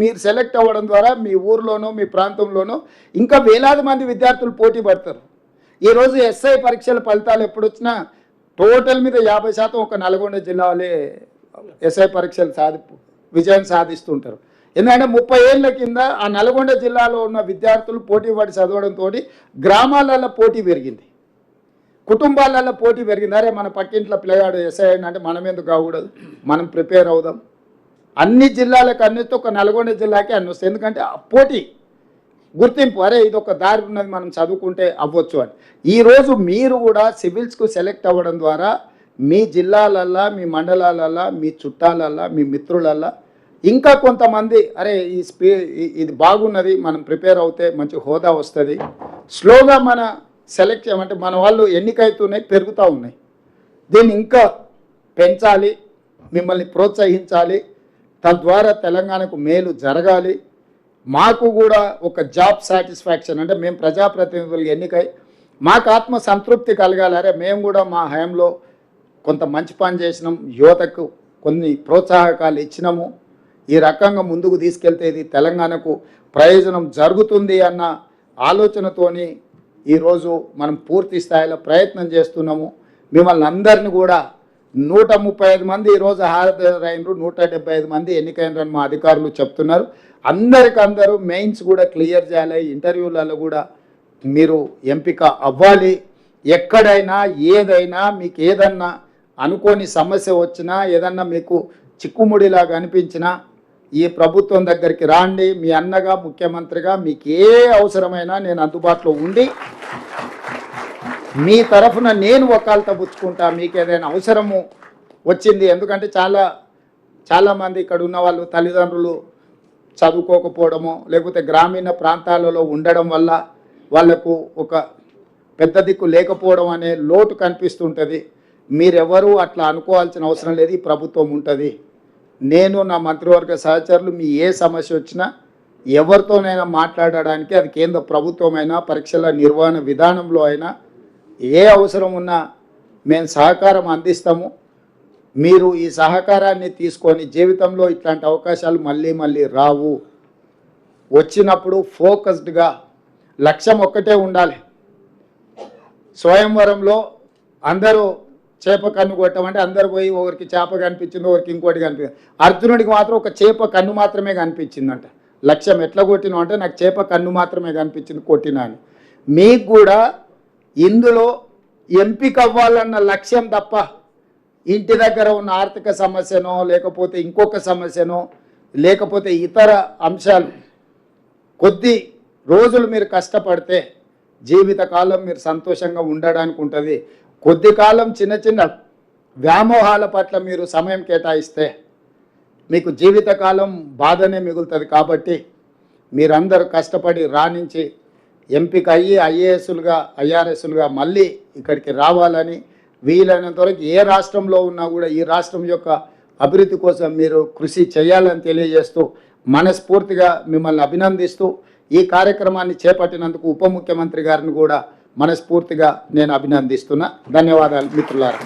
మీరు సెలెక్ట్ అవ్వడం ద్వారా మీ ఊర్లోనో మీ ప్రాంతంలోనో ఇంకా వేలాది మంది విద్యార్థులు పోటీ పడతారు. ఈరోజు ఎస్ఐ పరీక్షల ఫలితాలు ఎప్పుడు వచ్చినా టోటల్ మీద యాభై శాతం ఒక నల్గొండ జిల్లాలే ఎస్ఐ పరీక్షలు సాధి విజయం సాధిస్తుంటారు. ఎందుకంటే ముప్పై ఏళ్ళ కింద ఆ నల్గొండ జిల్లాలో ఉన్న విద్యార్థులు పోటీ పడి చదవడంతో గ్రామాలలో పోటీ పెరిగింది. కుటుంబాలలో పోటీ పెరిగింది. అరే మన పక్కింట్లో పిల్లగాడు ఎస్ఐ అంటే మనం ఎందుకు కాకూడదు? మనం ప్రిపేర్ అవుదాం. అన్ని జిల్లాలకు అన్నిటి ఒక నల్గొండ జిల్లాకి అన్ని వస్తాయి ఎందుకంటే ఆ పోటీ గుర్తింపు అరే ఇది ఒక దారి ఉన్నది మనం చదువుకుంటే అవ్వచ్చు అని. ఈరోజు మీరు కూడా సివిల్స్కు సెలెక్ట్ అవ్వడం ద్వారా మీ జిల్లాలల్లా మీ మండలాలల్లా మీ చుట్టాలల్లా మీ మిత్రులల్లా ఇంకా కొంతమంది అరే ఈ స్పీ ఇది బాగున్నది మనం ప్రిపేర్ అవుతే మంచి హోదా వస్తుంది. స్లోగా మన సెలెక్ట్ చేయమంటే మన వాళ్ళు ఎన్నికైతున్నాయి పెరుగుతూ ఉన్నాయి. దీన్ని ఇంకా పెంచాలి మిమ్మల్ని ప్రోత్సహించాలి తద్వారా తెలంగాణకు మేలు జరగాలి. మాకు కూడా ఒక జాబ్ సాటిస్ఫాక్షన్ అంటే మేము ప్రజాప్రతినిధులు ఎన్నికై మాకు ఆత్మ సంతృప్తి కలగాలి. అరే మేము కూడా మా హయాంలో కొంత మంచి పని చేసినాం యువతకు కొన్ని ప్రోత్సాహకాలు ఇచ్చినాము. ఈ రకంగా ముందుకు తీసుకెళ్తే ఇది తెలంగాణకు ప్రయోజనం జరుగుతుంది అన్న ఆలోచనతోని ఈరోజు మనం పూర్తి స్థాయిలో ప్రయత్నం చేస్తున్నాము. మిమ్మల్ని అందరిని కూడా నూట ముప్పై ఐదు మంది ఈరోజు హాజరైనరు నూట డెబ్బై ఐదు మంది ఎన్నికైనరని మా అధికారులు చెప్తున్నారు. అందరికందరూ మెయిన్స్ కూడా క్లియర్ చేయాలి ఇంటర్వ్యూలలో కూడా మీరు ఎంపిక అవ్వాలి. ఎక్కడైనా ఏదైనా మీకు ఏదన్నా అనుకోని సమస్య వచ్చినా ఏదన్నా మీకు చిక్కుముడిలాగా అనిపించినా ఈ ప్రభుత్వం దగ్గరికి రాండి. మీ అన్నగా ముఖ్యమంత్రిగా మీకు ఏ అవసరమైనా నేను అందుబాటులో ఉండి మీ తరఫున నేను వకాలత తప్పుచ్చుకుంటా మీకు ఏదైనా అవసరము వచ్చింది. ఎందుకంటే చాలా చాలామంది ఇక్కడ ఉన్న వాళ్ళు తల్లిదండ్రులు చదువుకోకపోవడము లేకపోతే గ్రామీణ ప్రాంతాలలో ఉండడం వల్ల వాళ్ళకు ఒక పెద్ద దిక్కు లేకపోవడం అనే లోటు కనిపిస్తుంటుంది. మీరెవరూ అట్లా అనుకోవాల్సిన అవసరం లేదు ఈ ప్రభుత్వం ఉంటుంది. నేను నా మంత్రివర్గ సహచరులు మీ ఏ సమస్య వచ్చినా ఎవరితోనైనా మాట్లాడడానికి అది కేంద్ర ప్రభుత్వమైనా పరీక్షల నిర్వహణ విధానంలో అయినా ఏ అవసరం ఉన్నా మేము సహకారం అందిస్తాము. మీరు ఈ సహకారాన్ని తీసుకొని జీవితంలో ఇట్లాంటి అవకాశాలు మళ్ళీ మళ్ళీ రావు. వచ్చినప్పుడు ఫోకస్డ్గా లక్ష్యం ఒక్కటే ఉండాలి. స్వయంవరంలో అందరూ చేప కన్ను కొట్టమంటే అందరు పోయి ఒకరికి చేప కనిపించింది ఒకరికి ఇంకోటి కనిపించింది. అర్జునుడికి మాత్రం ఒక చేప కన్ను మాత్రమే కనిపించిందంట. లక్ష్యం ఎట్లా కొట్టినా అంటే నాకు చేప కన్ను మాత్రమే కనిపించింది కొట్టినా అని. మీకు కూడా ఇందులో ఎంపిక అవ్వాలన్న లక్ష్యం తప్ప ఇంటి దగ్గర ఉన్న ఆర్థిక సమస్యనో లేకపోతే ఇంకొక సమస్యనో లేకపోతే ఇతర అంశాలు కొద్ది రోజులు మీరు కష్టపడితే జీవితకాలం మీరు సంతోషంగా ఉండడానికి ఉంటుంది. కొద్ది కాలం చిన్న చిన్న వ్యామోహాల పట్ల మీరు సమయం కేటాయిస్తే మీకు జీవితకాలం బాధనే మిగులుతుంది కాబట్టి మీరందరూ కష్టపడి రాణించి ఎంపిక అయ్యి ఐఏఎస్లుగా ఐఆర్ఎస్లుగా మళ్ళీ ఇక్కడికి రావాలని వీలైనంత వరకు ఏ రాష్ట్రంలో ఉన్నా కూడా ఈ రాష్ట్రం యొక్క అభివృద్ధి కోసం మీరు కృషి చేయాలని తెలియజేస్తూ మనస్ఫూర్తిగా మిమ్మల్ని అభినందిస్తూ ఈ కార్యక్రమాన్ని చేపట్టినందుకు ఉప ముఖ్యమంత్రి గారిని కూడా మనస్ఫూర్తిగా నేను అభినందిస్తున్నా. ధన్యవాదాలు మిత్రులారా.